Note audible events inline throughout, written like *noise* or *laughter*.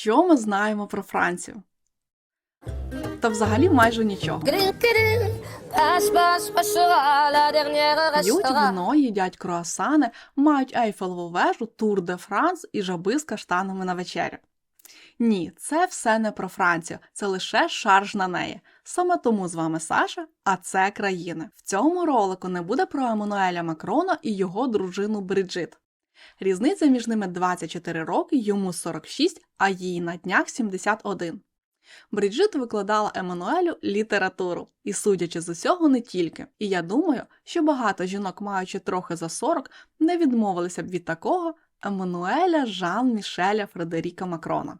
Що ми знаємо про Францію? Та взагалі майже нічого. П'ють вино, їдять круасани, мають Ейфелеву вежу, Тур де Франс і жаби з каштанами на вечерю. Ні, це все не про Францію, це лише шарж на неї. Саме тому з вами Саша, а це країни. В цьому ролику не буде про Еммануеля Макрона і його дружину Бриджит. Різниця між ними 24 роки, йому 46, а їй на днях 71. Бриджит викладала Еммануелю літературу, і судячи з усього, не тільки. І я думаю, що багато жінок, маючи трохи за 40, не відмовилися б від такого Еммануеля Жан Мішеля Фредеріка Макрона.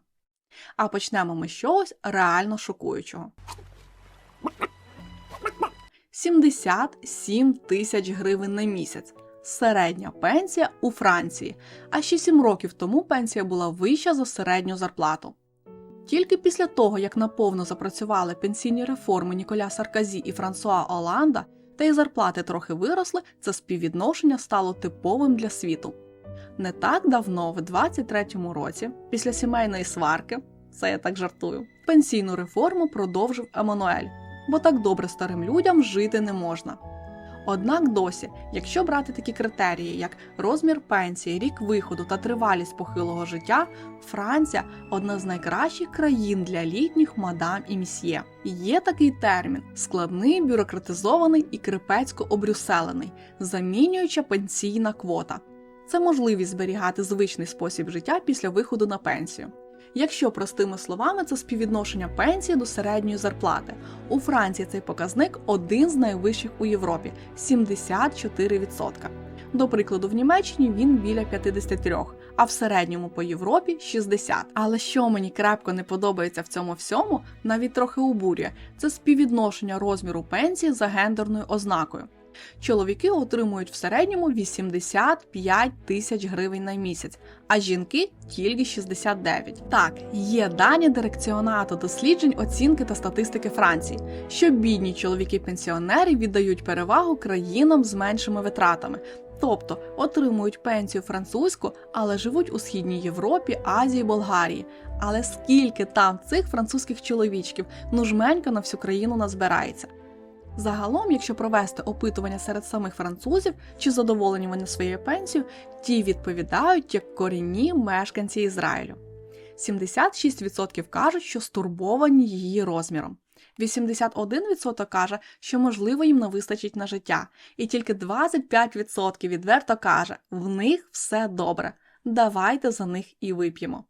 А почнемо ми з чогось реально шокуючого. 77 тисяч гривень на місяць. Середня пенсія у Франції, а ще 7 років тому пенсія була вища за середню зарплату. Тільки після того, як наповно запрацювали пенсійні реформи Ніколя Сарказі і Франсуа Оланда, та й зарплати трохи виросли, це співвідношення стало типовим для світу. Не так давно, в 23-му році, після сімейної сварки, це я так жартую, пенсійну реформу продовжив Еммануель, бо так добре старим людям жити не можна. Однак досі, якщо брати такі критерії, як розмір пенсії, рік виходу та тривалість похилого життя, Франція одна з найкращих країн для літніх мадам і місьє. Є такий термін складний, бюрократизований і крипецько обрюселений, замінююча пенсійна квота. Це можливість зберігати звичний спосіб життя після виходу на пенсію. Якщо простими словами, це співвідношення пенсії до середньої зарплати. У Франції цей показник один з найвищих у Європі 74%. До прикладу, в Німеччині він біля 53%, а в середньому по Європі 60%. Але що мені крепко не подобається в цьому всьому, навіть трохи обурює, це співвідношення розміру пенсії за гендерною ознакою. Чоловіки отримують в середньому 85 тисяч гривень на місяць, а жінки тільки 69. Так, є дані дирекціонату досліджень, оцінки та статистики Франції, що бідні чоловіки-пенсіонери віддають перевагу країнам з меншими витратами. Тобто отримують пенсію французьку, але живуть у східній Європі, Азії, Болгарії. Але скільки там цих французьких чоловічків, ну жменька на всю країну назбирається. Загалом, якщо провести опитування серед самих французів, чи задоволені вони своєю пенсією, ті відповідають як корінні мешканці Ізраїлю. 76% кажуть, що стурбовані її розміром. 81% каже, що можливо їм не вистачить на життя, і тільки 25% відверто каже, в них все добре. Давайте за них і вип'ємо.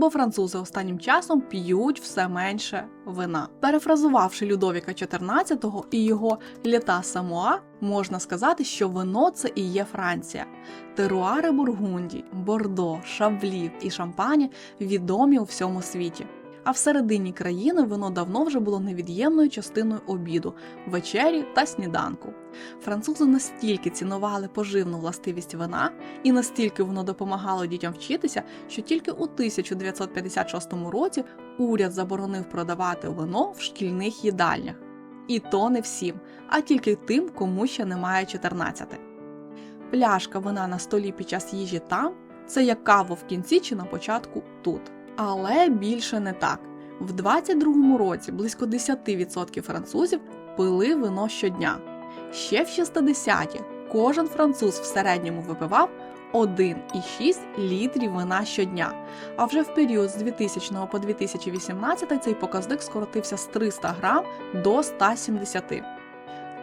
Бо французи останнім часом п'ють все менше вина. Перефразувавши Людовіка XIV і його літа Самоа, можна сказати, що вино це і є Франція. Теруари Бургунді, Бордо, Шаблі і Шампані відомі у всьому світі. А всередині країни вино давно вже було невід'ємною частиною обіду, вечері та сніданку. Французи настільки цінували поживну властивість вина, і настільки воно допомагало дітям вчитися, що тільки у 1956 році уряд заборонив продавати вино в шкільних їдальнях. І то не всім, а тільки тим, кому ще немає 14. Пляшка вина на столі під час їжі там це як кава в кінці чи на початку тут. Але більше не так. В 22-му році близько 10% французів пили вино щодня. Ще в 60-ті кожен француз в середньому випивав 1,6 літрів вина щодня. А вже в період з 2000 по 2018 цей показник скоротився з 300 грам до 170.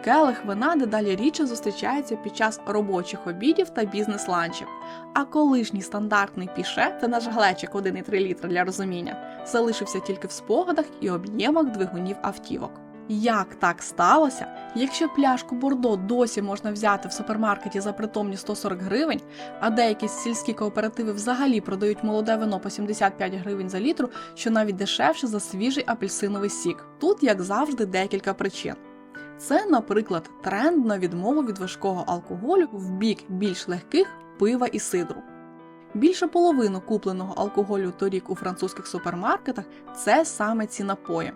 Келих вина дедалі рідше зустрічається під час робочих обідів та бізнес-ланчів. А колишній стандартний піше, це наш глечик 1,3 літра для розуміння, залишився тільки в спогадах і об'ємах двигунів автівок. Як так сталося, якщо пляшку Бордо досі можна взяти в супермаркеті за притомні 140 гривень, а деякі сільські кооперативи взагалі продають молоде вино по 75 гривень за літру, що навіть дешевше за свіжий апельсиновий сік. Тут, як завжди, декілька причин. Це, наприклад, тренд на відмову від важкого алкоголю в бік більш легких пива і сидру. Більше половину купленого алкоголю торік у французьких супермаркетах це саме ці напої.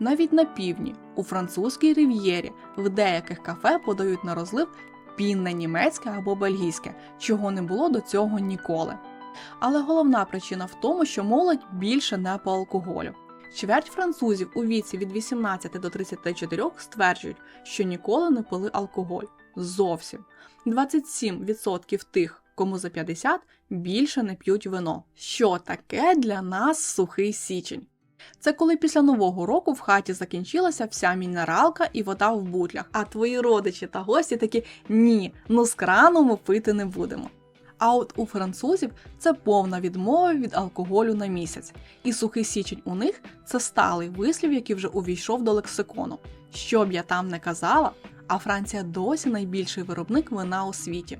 Навіть на півдні, у французькій рив'єрі, в деяких кафе подають на розлив пінне німецьке або бельгійське, чого не було до цього ніколи. Але головна причина в тому, що молодь більше не по алкоголю. Чверть французів у віці від 18 до 34 стверджують, що ніколи не пили алкоголь. Зовсім 27% тих, кому за 50, більше не п'ють вино. Що таке для нас сухий січень? Це коли після нового року в хаті закінчилася вся мінералка і вода в бутлях, а твої родичі та гості такі ні, ну з крану ми пити не будемо. А от у французів це повна відмова від алкоголю на місяць, і сухий січень у них це сталий вислів, який вже увійшов до лексикону. Що б я там не казала, а Франція досі найбільший виробник вина у світі.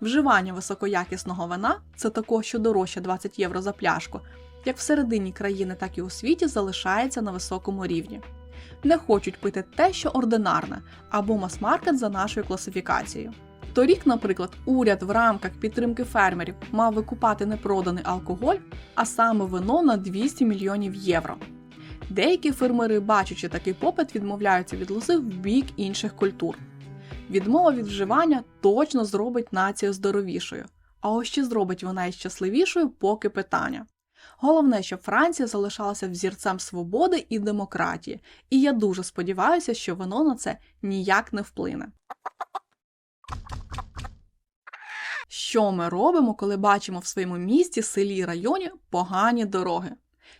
Вживання високоякісного вина це також, що дорожче 20 євро за пляшку, як всередині країни, так і у світі залишається на високому рівні. Не хочуть пити те, що ординарне, або мас-маркет за нашою класифікацією. Торік, наприклад, уряд в рамках підтримки фермерів мав викупати непроданий алкоголь, а саме вино на 200 мільйонів євро. Деякі фермери, бачачи такий попит, відмовляються від лози в бік інших культур. Відмова від вживання точно зробить націю здоровішою, а ось чи зробить вона і щасливішою, поки питання. Головне, щоб Франція залишалася взірцем свободи і демократії, і я дуже сподіваюся, що воно на це ніяк не вплине. Що ми робимо, коли бачимо в своєму місті, селі, районі погані дороги?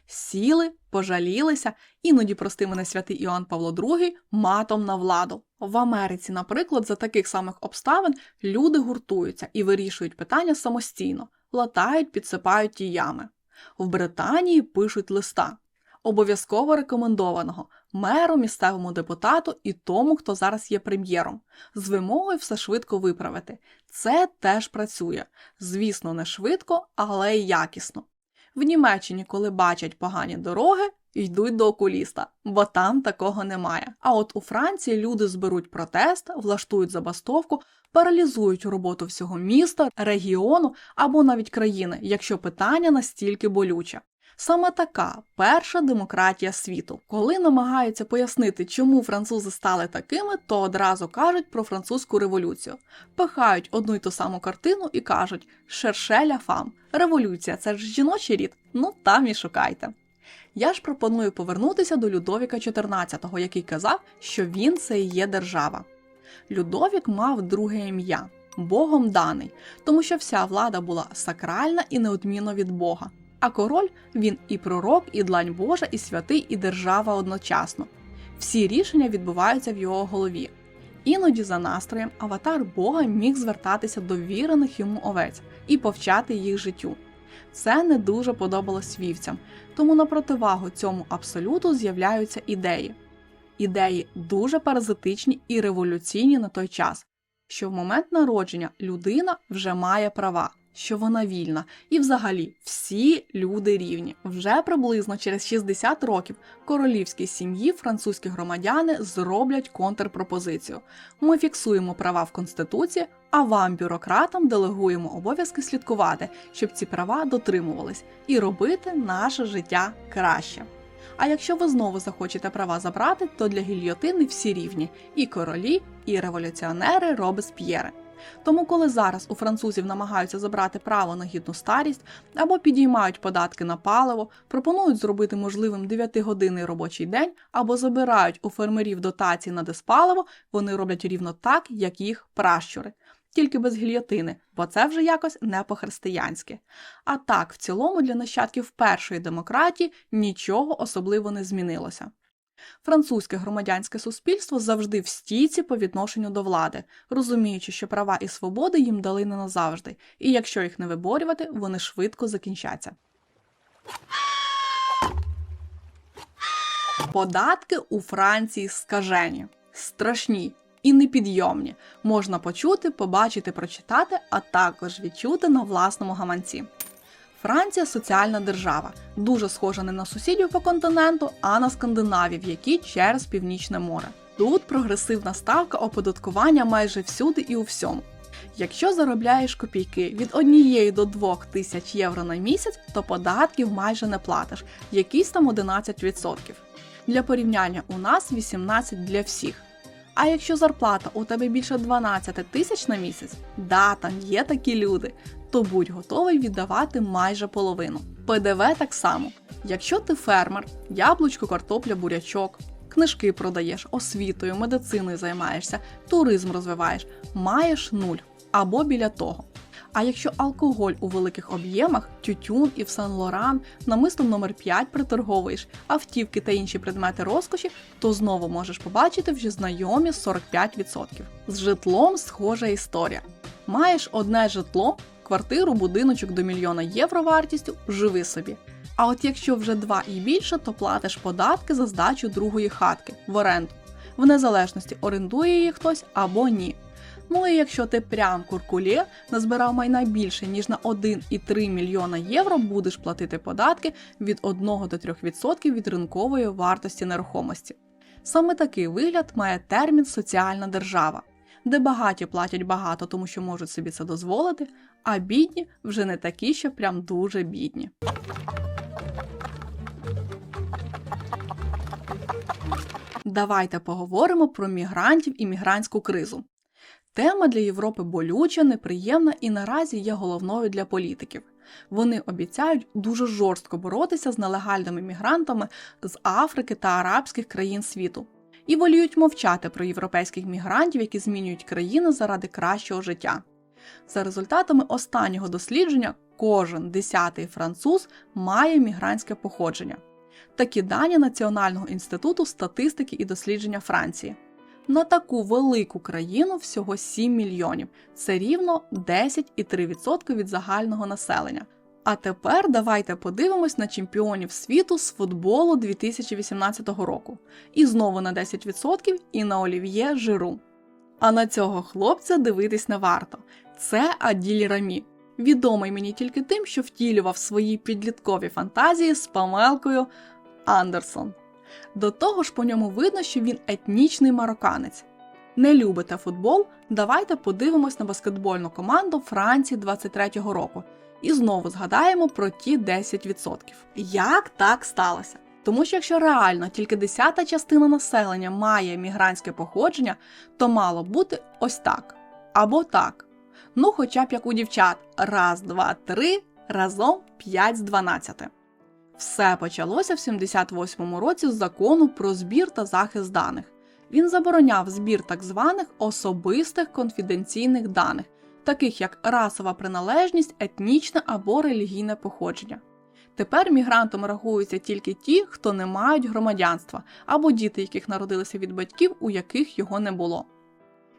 Сіли, пожалілися, іноді, прости мене святий Іоанн Павло II, матом на владу. В Америці, наприклад, за таких самих обставин люди гуртуються і вирішують питання самостійно, латають, підсипають ті ями. В Британії пишуть листа, обов'язково рекомендованого меру, місцевому депутату і тому, хто зараз є прем'єром, з вимогою все швидко виправити. Це теж працює. Звісно, не швидко, але й якісно. В Німеччині, коли бачать погані дороги, йдуть до окуліста, бо там такого немає. А от у Франції люди зберуть протест, влаштують забастовку, паралізують роботу всього міста, регіону або навіть країни, якщо питання настільки болюче. Саме така перша демократія світу. Коли намагаються пояснити, чому французи стали такими, то одразу кажуть про французьку революцію. Пихають одну й ту саму картину і кажуть «Шершеля фам. Революція це ж жіночий рід? Ну там і шукайте. Я ж пропоную повернутися до Людовіка XIV, який казав, що він це і є держава. Людовік мав друге ім'я Богом даний, тому що вся влада була сакральна і неодмінно від Бога. А король він і пророк, і длань Божа, і святий, і держава одночасно. Всі рішення відбуваються в його голові. Іноді за настроєм аватар Бога міг звертатися до вірених йому овець і повчати їх життю. Це не дуже подобалось вівцям, тому на противагу цьому абсолюту з'являються ідеї. Ідеї дуже паразитичні і революційні на той час, що в момент народження людина вже має права, що вона вільна, і взагалі всі люди рівні. Вже приблизно через 60 років королівській сім'ї французькі громадяни зроблять контрпропозицію. Ми фіксуємо права в конституції, а вам, бюрократам, делегуємо обов'язки слідкувати, щоб ці права дотримувались, і робити наше життя краще. А якщо ви знову захочете права забрати, то для гільйотини всі рівні і королі, і революціонери Робесп'єри. Тому, коли зараз у французів намагаються забрати право на гідну старість або підіймають податки на паливо, пропонують зробити можливим 9-годинний робочий день або забирають у фермерів дотації на диспаливо, вони роблять рівно так, як їх пращури. Тільки без гільйотини, бо це вже якось не по-християнськи. А так, в цілому для нащадків першої демократії нічого особливо не змінилося. Французьке громадянське суспільство завжди в стійці по відношенню до влади, розуміючи, що права і свободи їм дали не назавжди, і якщо їх не виборювати, вони швидко закінчаться. Податки у Франції скажені, страшні і непідйомні. Можна почути, побачити, прочитати, а також відчути на власному гаманці. Франція соціальна держава, дуже схожа не на сусідів по континенту, а на скандинавів, які через північне море. Тут прогресивна ставка оподаткування майже всюди і у всьому. Якщо заробляєш копійки від однієї до двох тисяч євро на місяць, то податків майже не платиш, якісь там 11%. Для порівняння у нас 18 для всіх. А якщо зарплата у тебе більше 12 тисяч на місяць, да, там є такі люди, то будь готовий віддавати майже половину. ПДВ так само. Якщо ти фермер, яблучко, картопля, бурячок, книжки продаєш, освітою, медициною займаєшся, туризм розвиваєш, маєш нуль або біля того. А якщо алкоголь у великих об'ємах, тютюн і в Сан-Лоран намислом номер 5 приторговуєш, автівки та інші предмети розкоші, то знову можеш побачити вже знайомі 45%. З житлом схожа історія. Маєш одне житло, квартиру, будиночок до мільйона євро вартістю, живи собі. А от якщо вже два і більше, то платиш податки за здачу другої хатки в оренду, в незалежності орендує її хтось або ні. Ну і якщо ти прям куркулє назбирав майна більше ніж на 1,3 мільйона євро, будеш платити податки від 1 до 3% від ринкової вартості нерухомості. Саме такий вигляд має термін соціальна держава, де багаті платять багато, тому що можуть собі це дозволити, а бідні вже не такі, що прям дуже бідні. Давайте поговоримо про мігрантів і мігрантську кризу. Тема для Європи болюча, неприємна і наразі є головною для політиків. Вони обіцяють дуже жорстко боротися з нелегальними мігрантами з Африки та арабських країн світу і воліють мовчати про європейських мігрантів, які змінюють країни заради кращого життя. За результатами останнього дослідження, кожен десятий француз має мігрантське походження. Такі дані Національного інституту статистики і дослідження Франції. На таку велику країну всього 7 мільйонів. Це рівно 10,3% від загального населення. А тепер давайте подивимось на чемпіонів світу з футболу 2018 року. І знову на 10% і на Олів'є Жиру. А на цього хлопця дивитись не варто. Це Аділь Рамі. Відомий мені тільки тим, що втілював свої підліткові фантазії з Памелкою Андерсон. До того ж, по ньому видно, що він етнічний марокканець. Не любите футбол? Давайте подивимось на баскетбольну команду Франції 23-го року і знову згадаємо про ті 10%. Як так сталося? Тому що якщо реально тільки десята частина населення має мігрантське походження, то мало бути ось так або так. Ну, хоча б як у дівчат, раз, два, три, разом 5 з 12. Все почалося в 78-му році з закону про збір та захист даних. Він забороняв збір так званих особистих конфіденційних даних, таких як расова приналежність, етнічне або релігійне походження. Тепер мігрантами рахуються тільки ті, хто не мають громадянства, або діти, яких народилися від батьків, у яких його не було.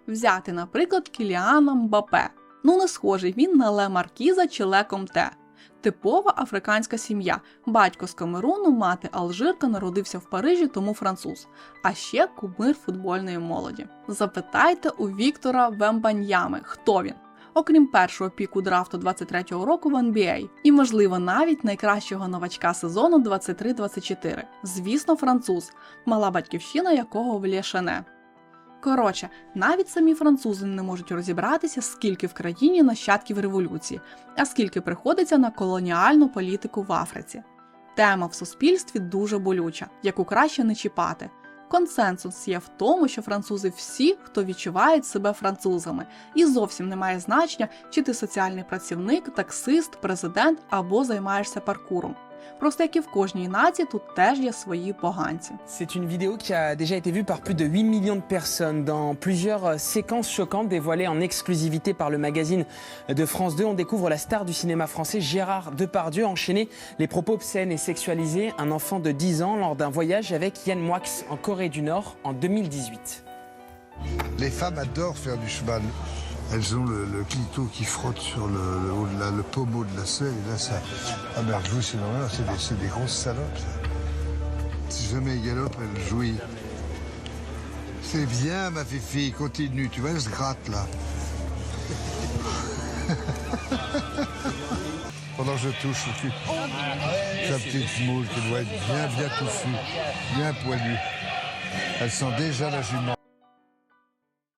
Взяти, наприклад, Кіліана Мбапе. Ну не схожий він на Ле Маркіза чи Ле Комте. Типова африканська сім'я. Батько з Камеруну, мати Алжирка, народився в Парижі, тому француз. А ще кумир футбольної молоді. Запитайте у Віктора Вембаньями, хто він. Окрім першого піку драфту 23-го року в NBA, і, можливо, навіть найкращого новачка сезону 23-24. Звісно, француз, мала батьківщина якого в Лєшене. Коротше, навіть самі французи не можуть розібратися, скільки в країні нащадків революції, а скільки приходиться на колоніальну політику в Африці. Тема в суспільстві дуже болюча, яку краще не чіпати. Консенсус є в тому, що французи всі, хто відчувають себе французами, і зовсім не має значення, чи ти соціальний працівник, таксист, президент або займаєшся паркуром. Просто як і в кожній нації, тут теж є свої поганці. C'est une vidéo qui a déjà été vue par plus de 8 millions de personnes dans plusieurs euh, séquences choquantes dévoilées en exclusivité par le magazine de France 2. On découvre la star du cinéma français Gérard Depardieu enchaîner les propos obscènes et sexualisés un enfant de 10 ans lors d'un voyage avec Yann Moix en Corée du Nord en 2018. Les femmes adorent faire du cheval. Elles ont le, le clito qui frotte sur le, le, le pommeau de la selle et là ça. Ah alors jouer c'est normal, c'est des, des grosses salopes ça. Si jamais elles galopent, elles jouissent. C'est bien ma fifi, continue, tu vois, elle se gratte là. *laughs* Pendant que je touche au cul. Sa petite moule qui doit être bien bien touffue, bien poilue. Elle sent déjà la jument.